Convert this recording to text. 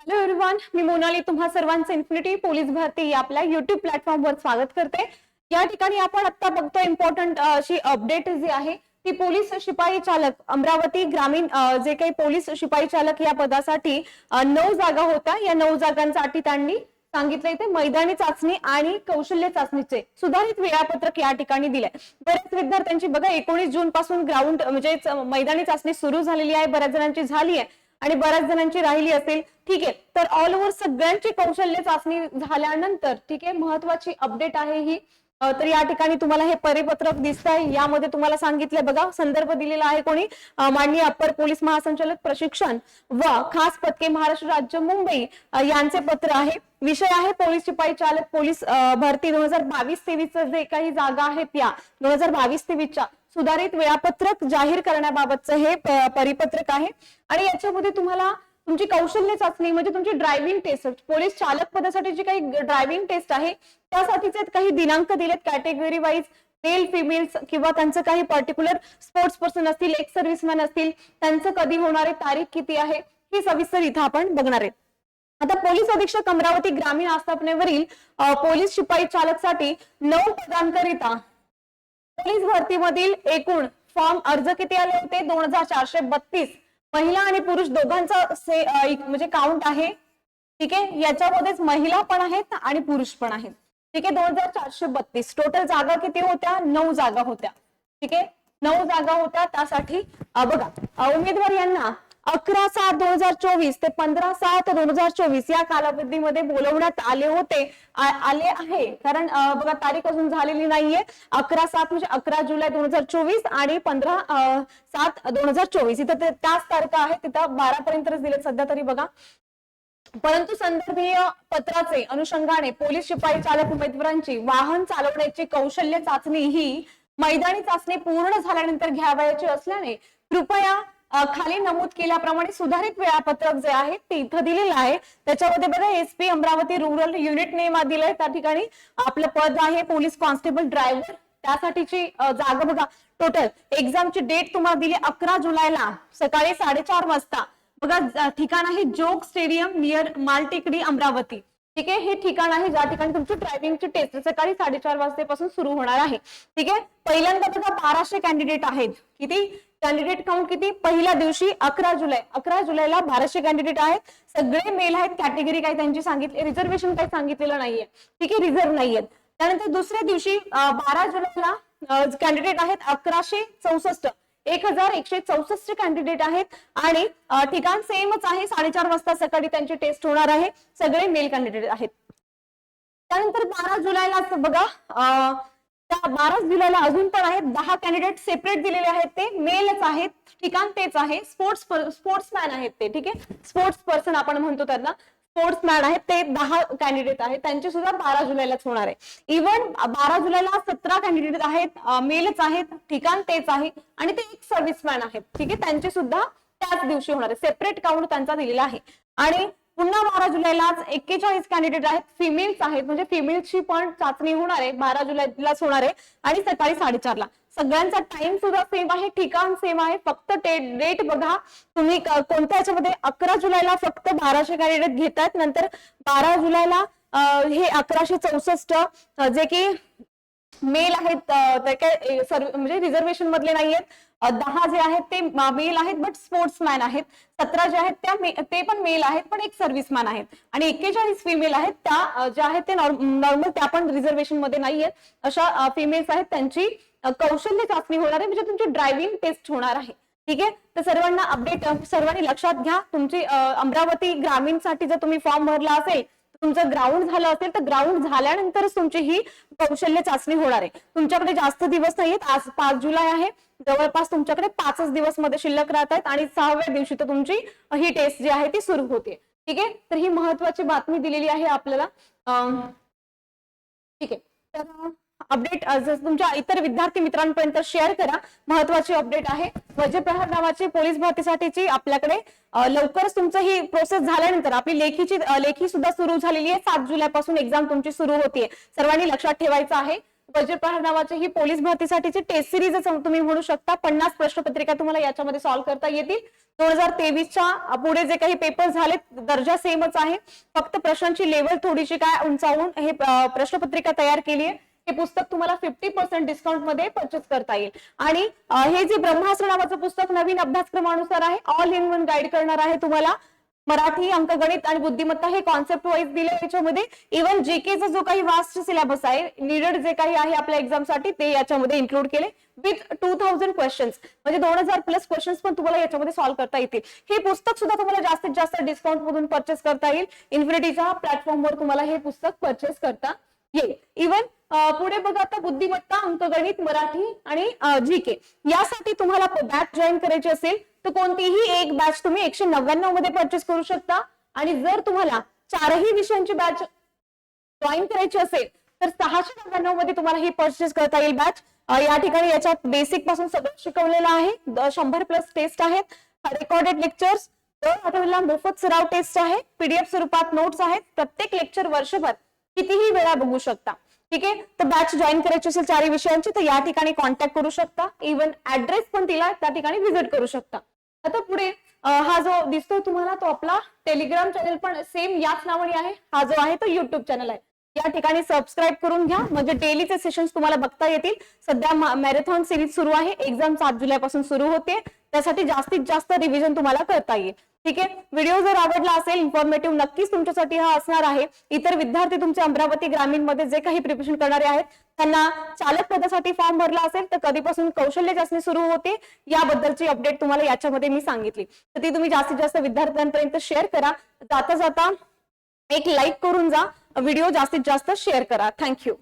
Hello everyone मी मोनाली तुम्हा सर्वांचं infinity police भरती या आपल्या युट्यूब प्लॅटफॉर्मवर स्वागत करते. या ठिकाणी आपण आता बघतो इम्पॉर्टंट अशी अपडेट जी आहे ती पोलीस शिपाई चालक अमरावती ग्रामीण जे काही पोलीस शिपाई चालक या पदासाठी नऊ जागा होत्या. या नऊ जागांसाठी त्यांनी सांगितलं इथे मैदानी चाचणी आणि कौशल्य चाचणीचे सुधारित वेळापत्रक या ठिकाणी दिलंय. बऱ्याच विद्यार्थ्यांची बघा एकोणीस जून पासून ग्राउंड म्हणजे मैदानी चाचणी सुरू झालेली आहे. बऱ्याच जणांची झाली आहे. आणि बऱ्याच जणांची राहिली असेल ठीक आहे. तर ऑल ओव्हर सगळ्यांची कौशल्य चाचणी झाल्यानंतर ठीक आहे महत्वाची अपडेट आहे ही. तर या ठिकाणी तुम्हाला हे परिपत्रक दिसत आहे यामध्ये तुम्हाला सांगितलंय बघा संदर्भ दिलेला आहे कोणी? माननीय अप्पर पोलीस महासंचालक प्रशिक्षण व खास पथके महाराष्ट्र राज्य मुंबई यांचे पत्र आहे. विषय आहे पोलीस शिपाई चालक पोलीस भरती दोन हजार बावीस तेवीस जे काही जागा आहेत या दोन हजार बावीस तेवीसच्या सुधारित वेळापत्रक जाहीर करण्याबाबतचं हे परिपत्रक आहे. आणि याच्यामध्ये तुम्हाला तुमची कौशल्य चाचणी म्हणजे तुमची ड्रायव्हिंग टेस्ट पोलीस चालक पदासाठी जी काही ड्रायव्हिंग टेस्ट आहे त्यासाठीचे काही दिनांक दिलेत कॅटेगरी वाईज मेल फिमेल्स किंवा त्यांचं काही पर्टिक्युलर स्पोर्ट्स पर्सन असतील एक्स सर्व्हिसमॅन असतील त्यांचं कधी होणारे तारीख किती आहे ही सविस्तर इथं आपण बघणार आहे आता पोलीस अधीक्षक अमरावती ग्रामीण आस्थापनेवरील पोलीस शिपाई चालकसाठी नऊ पदांकरिता पोलीस भरतीमधील एकूण फॉर्म अर्ज किती आले होते? दोन हजार चारशे बत्तीस. महिला आणि पुरुष दोघांचा एक- म्हणजे काउंट आहे. ठीक आहे? याच्यामध्येच महिला पण आहेत आणि पुरुष पण आहेत. ठीक आहे? दोन हजार चारशे बत्तीस. टोटल जागा किती होत्या? नऊ जागा होत्या. ठीक आहे? नऊ जागा होत्या. त्यासाठी बघा उमेदवार यांना अकरा सात दोन हजार चोवीस ते पंधरा सात दोन हजार चोवीस या कालावधीमध्ये बोलवण्यात आले होते. आले आहे. कारण बघा तारीख अजून झालेली नाहीये. अकरा सात म्हणजे अकरा जुलै दोन हजार चोवीस आणि पंधरा सात दोन हजार चोवीस. इथं त्याच तारखा आहेत. तिथं बारा पर्यंतच दिले सध्या तरी बघा. परंतु संदर्भीय पत्राचे अनुषंगाने पोलीस शिपाई चालक उमेदवारांची वाहन चालवण्याची कौशल्य चाचणी ही मैदानी चाचणी पूर्ण झाल्यानंतर घ्यावयाची असल्याने कृपया खाली नमूद केल्याप्रमाणे सुधारित वेळापत्रक जे आहे ते इथं दिलेलं आहे. त्याच्यामध्ये बघा SP Amravati rural unit name दिलंय. त्या ठिकाणी आपलं पद आहे पोलीस कॉन्स्टेबल ड्रायव्हर त्यासाठीची जागा बघा. टोटल एक्झामची डेट तुम्हाला दिली अकरा जुलैला सकाळी साडेचार वाजता. बघा ठिकाण आहे जोग स्टेडियम नियर मालटेकडी अमरावती. ठीक आहे? हे ठिकाण आहे. ज्या ठिकाणी तुमची ड्रायव्हिंगची टेस्ट सकाळी साडेचार वाजतेपासून सुरू होणार आहे. ठीक आहे? पहिल्यांदा बघा बाराशे कॅन्डिडेट आहेत. किती? कॅन्डिडेट काउंट किती? पहिल्या दिवशी अकरा जुलै. अकरा जुलैला बाराशे कॅन्डिडेट आहेत. सगळे मेल आहेत. कॅटेगरी काही त्यांची सांगितली? रिझर्वेशन काही सांगितलेलं नाहीये. ठीक आहे? रिझर्व नाहीयेत. त्यानंतर दुसऱ्या दिवशी बारा जुलैला कॅन्डिडेट आहेत अकराशे चौसष्ट. एक हजार एकशे चौसष्ट कॅन्डिडेट आहेत. आणि ठिकाण सेमच आहे. साडेचार वाजता सकाळी त्यांची टेस्ट होणार आहे. सगळे मेल कॅन्डिडेट आहेत. त्यानंतर बारा जुलैला बघा त्या बारा जुलैला अजून पण आहेत. दहा कॅन्डिडेट सेपरेट दिलेले आहेत ते. मेलच आहेत. ठिकाण तेच आहे. स्पोर्ट्स स्पोर्ट्समॅन आहेत ते. ठीक आहे? स्पोर्ट्स पर्सन आपण म्हणतो त्यांना. स्पोर्ट्समॅन आहेत. ते दहा कॅन्डिडेट आहेत. त्यांचे सुद्धा बारा जुलैलाच होणार आहे. इव्हन बारा जुलैला सतरा कॅन्डिडेट आहेत. मेलच आहेत. ठिकाण तेच आहे. आणि ते एक सर्व्हिसमॅन आहेत. ठीक आहे? त्यांचे सुद्धा त्याच दिवशी होणार आहे. सेपरेट काउंट त्यांचा दिलेला आहे. आणि पुन्हा बारा जुलैलाच एक्केचाळीस कॅन्डिडेट आहेत. फिमेल्स आहेत. म्हणजे फिमेल्सची पण चाचणी होणार आहे. बारा जुलैलाच होणार आहे. आणि सकाळी साडेचारला. सगळ्यांचा टाइम सुद्धा सेम आहे ठिकाण सेम आहे. फक्त डेट बघा. तुम्ही कोणत्या याच्यामध्ये अकरा जुलैला फक्त बाराशे कॅन्डिडेट घेतात नंतर बारा जुलैला हे अकराशे चौसष्ट जे की मेल आहेत ते काय सर्व म्हणजे रिझर्वेशन मधले नाहीयेत. दहा जे आहेत ते मेल आहेत बट स्पोर्ट्समॅन आहेत. सतरा जे आहेत त्या ते पण मेल आहेत पण एक सर्व्हिसमॅन आहेत. आणि एक्केचाळीस फिमेल आहेत त्या ज्या आहेत ते नॉर्मल त्या पण रिझर्वेशनमध्ये नाहीयेत. अशा फिमेल्स आहेत त्यांची कौशल्य चाचणी होणार आहे म्हणजे तुमची ड्रायव्हिंग टेस्ट होणार आहे. ठीक आहे? तर सर्वांना अपडेट सर्वांनी लक्षात घ्या. तुमची अमरावती अमरावती ग्रामीणसाठी जर तुम्ही फॉर्म भरला असेल तुमचं ग्राउंड झालं असेल तर ग्राउंड झाल्यानंतरच तुमची ही कौशल्य चाचणी होणार आहे. तुमच्याकडे जास्त दिवस नाहीत आज पाच जुलै आहे. जवळपास तुमच्याकडे पाचच दिवसमध्ये शिल्लक राहत आहेत आणि सहाव्या दिवशी तर तुमची ही टेस्ट जी आहे ती सुरू होते. ठीक आहे? तर ही महत्वाची बातमी दिलेली आहे आपल्याला. ठीक आहे. तर अपडेट तुमच्या इतर विद्यार्थी मित्रांपर्यंत शेअर करा. महत्वाची अपडेट आहे. वज्रप्रहार नावाची पोलीस भरतीसाठीची आपल्याकडे लवकरच तुमचं ही प्रोसेस झाल्यानंतर आपली लेखीची लेखी सुद्धा सुरू झालेली आहे. सात जुलैपासून एक्झाम तुमची सुरू होतीये. सर्वांनी लक्षात ठेवायचं आहे. वज्रप्रहार नावाची ही पोलीस भरतीसाठीची टेस्ट सिरीज तुम्ही म्हणू शकता. पन्नास प्रश्नपत्रिका तुम्हाला याच्यामध्ये सॉल्व्ह करता येतील. दोन हजार तेवीसच्या पुढे जे काही पेपर झाले दर्जा सेमच आहे. फक्त प्रश्नांची लेवल थोडीशी काय उंचावून हे प्रश्नपत्रिका तयार केली आहे. हे पुस्तक तुम्हाला फिफ्टी पर्सेंट डिस्काउंटमध्ये परचेस करता येईल. आणि हे जे ब्रह्मास्त्र नावाचं पुस्तक नवीन अभ्यासक्रमानुसार आहे ऑल इन वन गाईड करणार आहे तुम्हाला. मराठी अंकगणित आणि बुद्धिमत्ता हे कॉन्सेप्ट वाईज दिले याच्यामध्ये. इव्हन जीकेचा जो काही वास्ट सिलेबस आहे निडेड जे काही आहे आपल्या एक्झामसाठी ते याच्यामध्ये इन्क्लूड केले. विथ टू थाउजंड क्वेश्चन्स म्हणजे दोन हजार प्लस क्वेश्चन्स पण तुम्हाला याच्यामध्ये सॉल्व्ह करता येतील. हे पुस्तक सुद्धा तुम्हाला जास्तीत जास्त डिस्काउंट मधून परचेस करता येईल. इन्फिनिटीच्या प्लॅटफॉर्मवर तुम्हाला हे पुस्तक परचेस करता येईल इव्हन पुढे बघा आता बुद्धिमत्ता अंकगणित मराठी आणि जी के यासाठी तुम्हाला बॅच जॉईन करायची असेल तर कोणतीही एक बॅच तुम्ही एकशे नव्याण्णवमध्ये परचेस करू शकता. आणि जर तुम्हाला चारही विषयांची बॅच जॉईन करायची असेल तर सहाशे नव्याण्णवमध्ये तुम्हाला ही परचेस करता येईल बॅच या ठिकाणी याच्यात बेसिकपासून सगळं शिकवलेलं आहे. शंभर प्लस टेस्ट आहेत. रेकॉर्डेड लेक्चर्स दर आठवड्याला मोफत सराव टेस्ट आहे. पीडीएफ स्वरूपात नोट्स आहेत. प्रत्येक लेक्चर वर्षभर कितीही वेळा बघू शकता. ठीक आहे? तर बॅच जॉईन करायची असेल चारही विषयांची तर या ठिकाणी कॉन्टॅक्ट करू शकता. इव्हन ऍड्रेस पण तिला त्या ठिकाणी व्हिजिट करू शकता. आता पुढे हा जो दिसतो तुम्हाला तो आपला टेलिग्राम चॅनल पण सेम याच नावाने आहे. हा जो आहे तो युट्यूब चॅनल आहे. या ठिकाणी सबस्क्राईब करून घ्या. म्हणजे डेलीचे सेशन्स तुम्हाला बघता येतील. सध्या मॅरेथॉन सिरीज सुरू आहे. एक्झाम सात जुलै पासून सुरू होते. त्यासाठी जास्तीत जास्त रिव्हिजन तुम्हाला करता येईल. ठीक आहे? व्हिडिओ जर आवडला असेल इन्फॉर्मेटिव्ह नक्कीच तुमच्यासाठी हा असणार आहे. इतर विद्यार्थी तुमचे अमरावती ग्रामीणमध्ये जे काही प्रिपरेशन करणारे आहेत त्यांना चालक पदासाठी फॉर्म भरला असेल तर कधीपासून कौशल्य चाचणी सुरू होते याबद्दलची अपडेट तुम्हाला याच्यामध्ये मी सांगितली. तर ती तुम्ही जास्तीत जास्त विद्यार्थ्यांपर्यंत शेअर करा. जाता जाता एक लाईक करून जा. व्हिडिओ जास्तीत जास्त शेअर करा. थँक्यू